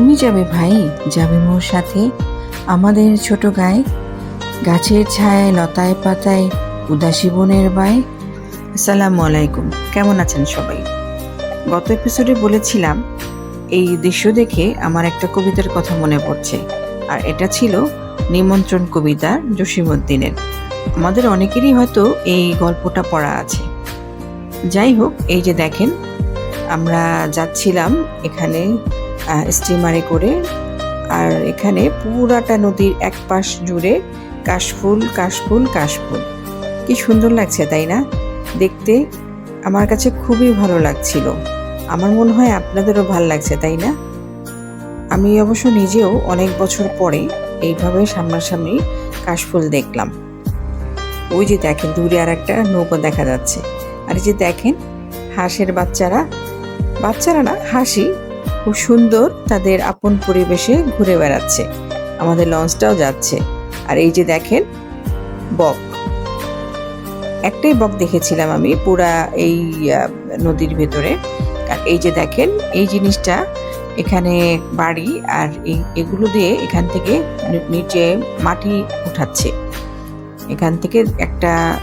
তুমি যাবে ভাই, যাবে মোর সাথে। আমাদের ছোট গায়ে গাছের ছায়ায়, লতায় পাতায়, উদাসী বনের বায় আসসালামু আলাইকুম, কেমন আছেন সবাই? গত এপিসোডে বলেছিলাম, এই দৃশ্য দেখে আমার একটা কবিতার কথা মনে পড়ছে। আর এটা ছিল নিমন্ত্রণ কবিতা জসিমুদ্দিনের আমাদের অনেকেরই হয়তো এই গল্পটা পড়া আছে। যাই হোক, এই যে দেখেন, আমরা যাচ্ছিলাম এখানে স্টিমারে করে, আর এখানে পুরাটা নদীর এক পাশ জুড়ে কাশফুল কাশফুল কাশফুল। কি সুন্দর লাগছে, তাই না? দেখতে আমার কাছে খুবই ভালো লাগছিল। আমার মনে হয় আপনাদেরও ভালো লাগছে, তাই না? আমি অবশ্য নিজেও অনেক বছর পরে এইভাবে সামনাসামনি কাশফুল দেখলাম। ওই যে দেখেন, দূরে আর একটা নৌকো দেখা যাচ্ছে। আর এই যে দেখেন, হাঁসের বাচ্চারা বাচ্চারা না হাসি খুব সুন্দর তাদের আপন পরিবেশে ঘুরে বেড়াচ্ছে। আমাদের লঞ্চটাও যাচ্ছে। আর এই যে দেখেন, বক। একটাই বক দেখেছিলাম আমি পুরা এই নদীর ভেতরে। আর এই যে দেখেন, এই জিনিসটা এখানে বাড়ি আর এগুলো দিয়ে এখান থেকে নিচে মাটি উঠাচ্ছে। এখান থেকে একটা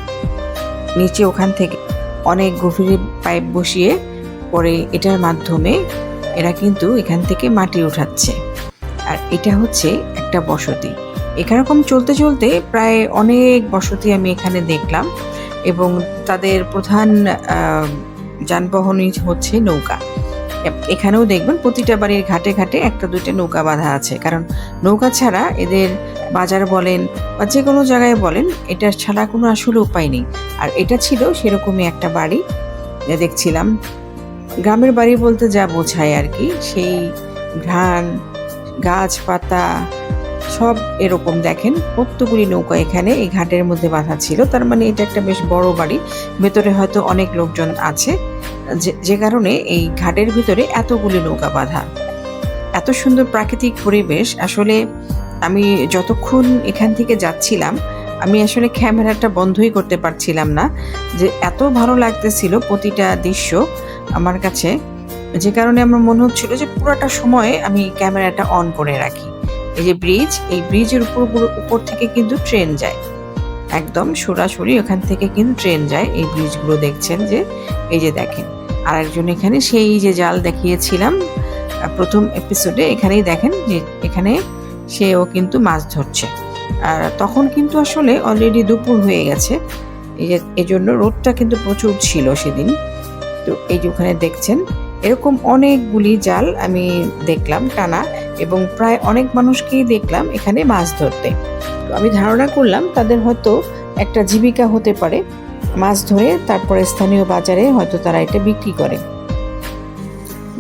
নিচে ওখান থেকে অনেক গভীরে পাইপ বসিয়ে পরে এটার মাধ্যমে এরা কিন্তু এখান থেকে মাটি উঠাচ্ছে। আর এটা হচ্ছে একটা বসতি। এরকম চলতে চলতে প্রায় অনেক বসতি আমি এখানে দেখলাম এবং তাদের প্রধান যানবাহনই হচ্ছে নৌকা। এখানেও দেখবেন প্রতিটা বাড়ির ঘাটে ঘাটে একটা দুইটা নৌকা বাঁধা আছে। কারণ নৌকা ছাড়া এদের বাজার বলেন বা যে কোনো জায়গায় বলেন, এটা ছাড়া কোনো আসলে উপায় নেই। আর এটা ছিল সেরকমই একটা বাড়ি। দেখছিলাম গ্রামের বাড়ি বলতে যা বোঝায় আর কি, সেই ঘ্রাণ, গাছপাতা, সব এরকম দেখেন। কতগুলি নৌকা এখানে, এই ঘাটের মধ্যে বাঁধা ছিল। তার মানে এটা একটা বেশ বড় বাড়ি। ভেতরে হয়তো অনেক লোকজন আছে। যে- যে কারণে এই ঘাটের ভিতরে এতগুলি নৌকা বাঁধা। এত সুন্দর প্রাকৃতিক পরিবেশ। আসলে আমি যতক্ষণ এখান থেকে যাচ্ছিলাম, আমি আসলে ক্যামেরাটা বন্ধই করতে পারছিলাম না। যে, এত ভালো লাগতেছিল প্রতিটা দৃশ্য। আমার কাছে, যে কারণে আমার মনে হচ্ছিল যে পুরোটা সময় আমি ক্যামেরাটা অন করে রাখি। এই যে ব্রিজ এই ব্রিজের উপর উপর- থেকে কিন্তু ট্রেন যায়। একদম সরাসরি ওখান থেকে কিন্তু ট্রেন যায়। এই ব্রিজগুলো দেখছেন যে, এই যে দেখেন। আর একজন এখানে, সেই যে জাল দেখিয়েছিলাম প্রথম এপিসোডে এখানেই দেখেন যে এখানে সেও কিন্তু মাছ ধরছে। আর তখন কিন্তু আসলে অলরেডি দুপুর হয়ে গেছে। এই যে এই জন্য রোদটা কিন্তু প্রচুর ছিল সেদিন। তো এই যে ওখানে দেখছেন, এরকম অনেকগুলি জাল আমি দেখলাম টানা এবং প্রায় অনেক মানুষকেই দেখলাম এখানে মাছ ধরতে। তো আমি ধারণা করলাম তাদের হয়তো একটা জীবিকা হতে পারে, মাছ ধরে তারপরে স্থানীয় বাজারে হয়তো তারা এটা বিক্রি করে।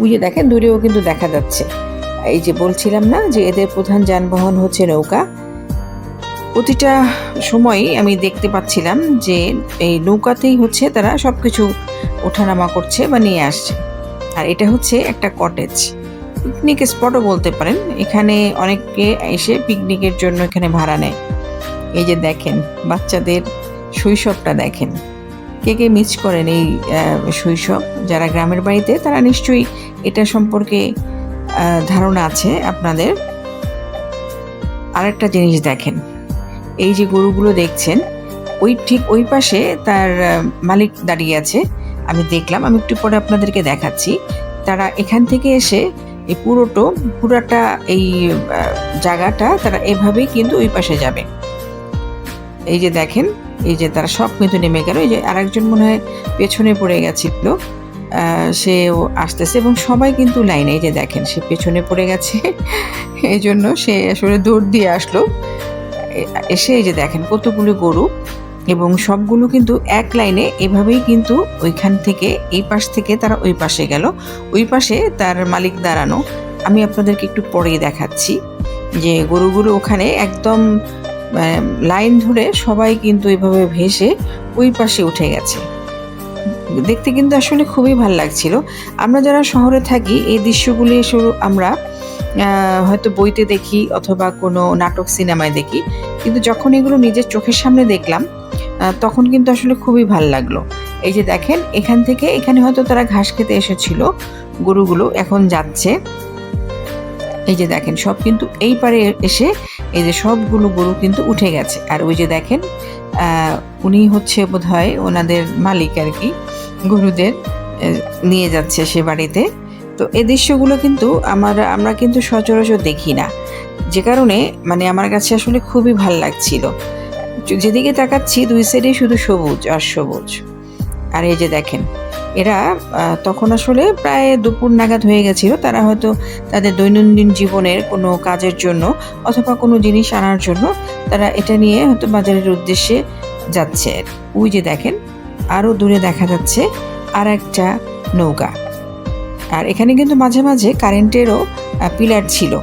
ওই যে দেখেন, দূরেও কিন্তু দেখা যাচ্ছে। এই যে বলছিলাম না যে এদের প্রধান যানবাহন হচ্ছে নৌকা। প্রতিটা সময়ই আমি দেখতে পাচ্ছিলাম যে এই নৌকাতেই হচ্ছে তারা সব কিছু ওঠানামা করছে বা নিয়ে আসছে। আর এটা হচ্ছে একটা কটেজ পিকনিক স্পটও বলতে পারেন। এখানে অনেকে এসে পিকনিকের জন্য এখানে ভাড়া নেয়। এই যে দেখেন, বাচ্চাদের শৈশবটা দেখেন। কে কে মিস করেন এই শৈশব? যারা গ্রামের বাড়িতে, তারা নিশ্চয়ই এটা সম্পর্কে ধারণা আছে আপনাদের। আরেকটা জিনিস দেখেন। এই যে গরুগুলো দেখছেন, ওই ঠিক ওই পাশে তার মালিক দাঁড়িয়ে আছে। আমি দেখলাম, আমি একটু পরে আপনাদেরকে দেখাচ্ছি। তারা এখান থেকে এসে এই পুরোটো, পুরাটা এই জায়গাটা তারা এভাবেই কিন্তু ওই পাশে যাবে। এই যে দেখেন, এই যে তারা সব কিন্তু নেমে গেল। এই যে আরেকজন মনে হয় পেছনে পড়ে গেছিল। সেও আসতেছে এবং সবাই কিন্তু লাইনে, এই যে দেখেন, সে পেছনে পড়ে গেছে। এই জন্য সে আসলে দৌড় দিয়ে আসলো। এসে এই যে দেখেন, কতগুলো গরু এবং সবগুলো কিন্তু এক লাইনে এভাবেই কিন্তু ওইখান থেকে, এই পাশ থেকে তারা ওই পাশে গেল। ওই পাশে তার মালিক দাঁড়ানো। আমি আপনাদেরকে একটু পরেই দেখাচ্ছি যে গরুগুলো ওখানে একদম লাইন ধরে সবাই কিন্তু এভাবে ভেসে ওই পাশে উঠে গেছে। দেখতে কিন্তু আসলে খুবই ভালো লাগছিল। আমরা যারা শহরে থাকি, এই দৃশ্যগুলি আমরা হয়তো বইতে দেখি অথবা কোনো নাটক সিনেমায় দেখি। কিন্তু যখন এগুলো নিজের চোখের সামনে দেখলাম তখন কিন্তু আসলে খুবই ভালো লাগল। এই যে দেখেন, এখান থেকে এখানে হয়তো তারা ঘাস খেতে এসেছিল, গরুগুলো এখন যাচ্ছে। এই যে দেখেন, সব কিন্তু এই পারে এসে এই যে সবগুলো গরু কিন্তু উঠে গেছে। আর ওই যে দেখেন উনি হচ্ছে বোধহয় ওনাদের মালিক আর কি, গরুদের নিয়ে যাচ্ছে সে বাড়িতে। তো এই দৃশ্যগুলো কিন্তু আমার, আমরা কিন্তু সচরাচর দেখি না। যে কারণে মানে আমার কাছে আসলে খুবই ভালো লাগছিল। যেদিকে তাকাচ্ছি দুই সাইডে শুধু সবুজ আর সবুজ। আর এই যে দেখেন, এরা তখন আসলে প্রায় দুপুর নাগাদ হয়ে গেছিল। তারা হয়তো তাদের দৈনন্দিন জীবনের কোনো কাজের জন্য অথবা কোনো জিনিস আনার জন্য তারা এটা নিয়ে হয়তো বাজারের উদ্দেশ্যে যাচ্ছে। ওই যে দেখেন আরও দূরে দেখা যাচ্ছে আর একটা নৌকা। আর এখানে কিন্তু মাঝে মাঝে কারেন্টেরও পিলার ছিল।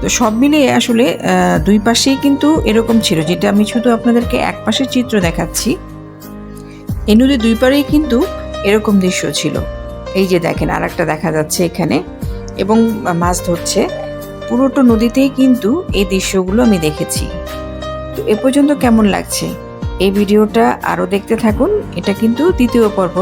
তো সব মিলিয়ে আসলে দুই পাশেই কিন্তু এরকম ছিল, যেটা আমি শুধু আপনাদেরকে এক পাশের চিত্র দেখাচ্ছি। এই নদীর দুই পারেই কিন্তু এরকম দৃশ্য ছিল। এই যে দেখেন আর একটা দেখা যাচ্ছে এখানে, এবং মাছ ধরছে। পুরোটো নদীতেই কিন্তু এই দৃশ্যগুলো আমি দেখেছি। তো এ পর্যন্ত কেমন লাগছে? এই ভিডিওটা আরও দেখতে থাকুন। এটা কিন্তু দ্বিতীয় পর্ব।